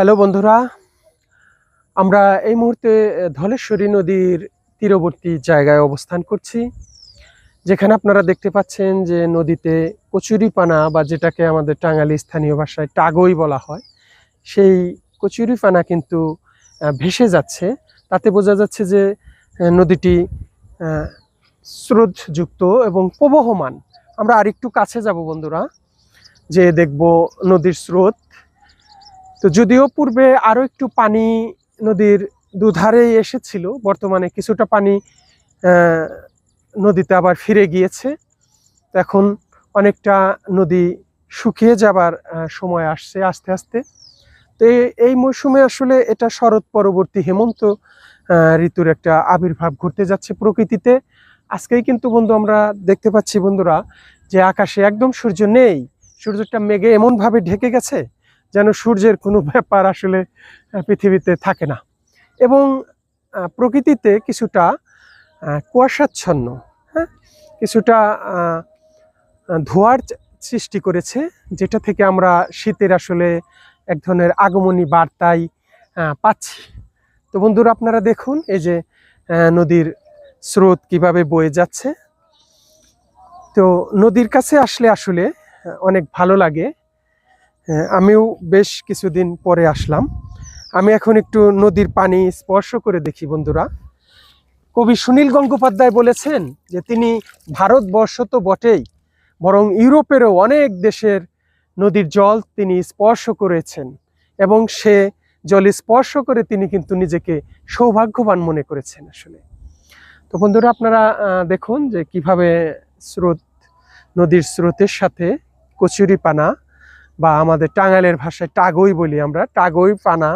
Hello বন্ধুরা, আমরা এই মুহূর্তে ধলেশ্বরী নদীর তীরবর্তী জায়গায় অবস্থান করছি। যেখানে আপনারা দেখতে পাচ্ছেন যে নদীতে কচুরিপানা বা যেটাকে আমাদের টাঙ্গালি স্থানীয় ভাষায় টাগই বলা হয়, সেই কচুরিপানা কিন্তু ভেসে যাচ্ছে। তাতে বোঝা যাচ্ছে যে নদীটি স্রোতযুক্ত এবং প্রবহমান। আমরা আরেকটু কাছে যাব বন্ধুরা, যে দেখব নদীর স্রোত। তো যদিও পূর্বে আরও একটু পানি নদীর দুধারে এসেছিল, বর্তমানে কিছুটা পানি নদীতে আবার ফিরে গিয়েছে। এখন অনেকটা নদী শুকিয়ে যাবার সময় আসছে আস্তে আস্তে। তো এই মৌসুমে আসলে এটা শরৎ পরবর্তী হেমন্ত ঋতুর একটা আবির্ভাব ঘটতে যাচ্ছে প্রকৃতিতে। আজকেই কিন্তু বন্ধু আমরা দেখতে পাচ্ছি বন্ধুরা যে আকাশে একদম সূর্য নেই, সূর্যটা মেঘে এমনভাবে ঢেকে গেছে যেন সূর্যের কোনো ব্যাপার আসলে পৃথিবীতে থাকে না। এবং প্রকৃতিতে কিছুটা কুয়াশাচ্ছন্ন হ্যাঁ? কিছুটা ধোঁয়ার সৃষ্টি করেছে, যেটা থেকে আমরা শীতের আসলে এক ধরনের আগমনী বার্তাই পাচ্ছি। তো বন্ধুরা, আপনারা দেখুন এই যে নদীর স্রোত কীভাবে বয়ে যাচ্ছে। তো নদীর কাছে আসলে আসলে অনেক ভালো লাগে। আমিও বেশ কিছুদিন পরে আসলাম। আমি এখন একটু নদীর পানি স্পর্শ করে দেখি বন্ধুরা। কবি সুনীল গঙ্গোপাধ্যায় বলেছেন যে তিনি ভারতবর্ষ তো বটেই, বরং ইউরোপেরও অনেক দেশের নদীর জল তিনি স্পর্শ করেছেন এবং সে জল স্পর্শ করে তিনি কিন্তু নিজেকে সৌভাগ্যবান মনে করেছেন আসলে। তো বন্ধুরা, আপনারা দেখুন যে কীভাবে স্রোত, নদীর স্রোতের সাথে কচুরি পানা বা আমাদের টাঙ্গাইলের ভাষায় টাগই বলি আমরা, টাগই পানা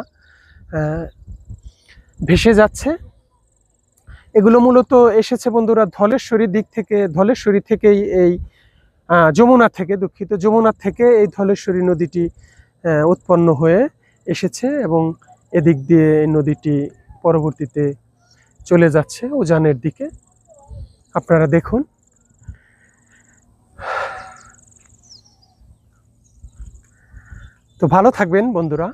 ভেসে যাচ্ছে। এগুলো মূলত এসেছে বন্ধুরা ধলেশ্বরীর দিক থেকে, ধলেশ্বরী থেকেই এই যমুনা থেকে, দুঃখিত, যমুনা থেকে এই ধলেশ্বরী নদীটি উৎপন্ন হয়ে এসেছে এবং এদিক দিয়ে এই নদীটি পরবর্তীতে চলে যাচ্ছে উজানের দিকে। আপনারা দেখুন। তো ভালো থাকবেন বন্ধুরা।